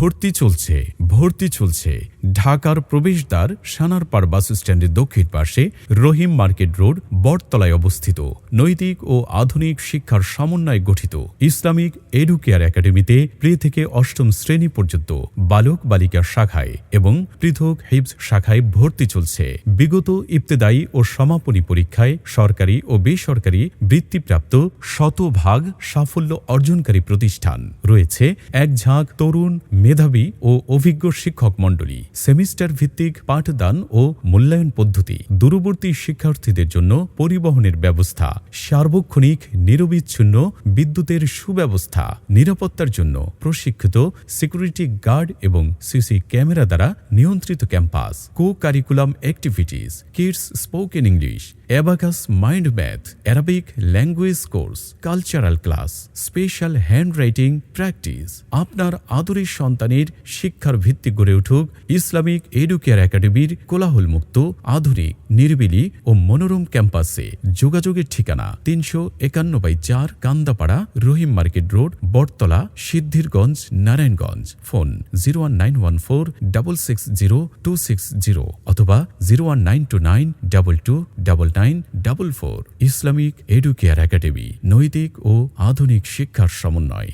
ভর্তি চলছে ভর্তি চলছে। ঢাকার প্রবেশদ্বার সানারপাড় বাস স্ট্যান্ডের দক্ষিণ পাশে রহিম মার্কেট রোড, বটতলায় অবস্থিত। নৈতিক ও আধুনিক শিক্ষার সমন্বয়ে গঠিত। ইসলামিক এডুকেয়ার একাডেমিতে প্লে থেকে অষ্টম শ্রেণি পর্যন্ত বালক বালিকা শাখায় এবং পৃথক হিবস শাখায় ভর্তি চলছে। বিগত ইবতেদায়ী ও সমাপনী পরীক্ষায় সরকারি ও বেসরকারি বৃত্তিপ্রাপ্ত শতভাগ সাফল্য অর্জনকারী প্রতিষ্ঠান। রয়েছে এক ঝাঁক তরুণ, মেধাবী ও অভিজ্ঞ শিক্ষক মণ্ডলী। সেমিস্টার ভিত্তিক পাঠদান ও মূল্যায়ন পদ্ধতি। দূরবর্তী শিক্ষার্থীদের জন্য পরিবহনের ব্যবস্থা, সার্বক্ষণিক নিরবিচ্ছিন্ন বিদ্যুতের সুব্যবস্থা, নিরাপত্তার জন্য প্রশিক্ষিত সিকিউরিটি গার্ড এবং সিসি ক্যামেরা দ্বারা নিয়ন্ত্রিত campus co curriculum activities, kids spoken English, abacus mind math, Arabic language course, cultural class, special hand writing practice. আপনার আদরের সন্তানের শিক্ষার ভিত্তি গড়ে উঠুক ইসলামিক এডুকেয়ার একাডেমির কোলাহলমুক্ত, আধুনিক, নির্বিলি ও মনোরম ক্যাম্পাসে যোগাযোগের ঠিকানা তিনশো একান্ন বাই চার Kandapara Rahim market road, Bottola, Siddhirganj, Narayanganj. Phone zero one nine one four double six zero two six zero অথবা zero one nine two nine double two double nine double four. Islamic educare academy নৈতিক ও আধুনিক শিক্ষার সমন্বয়।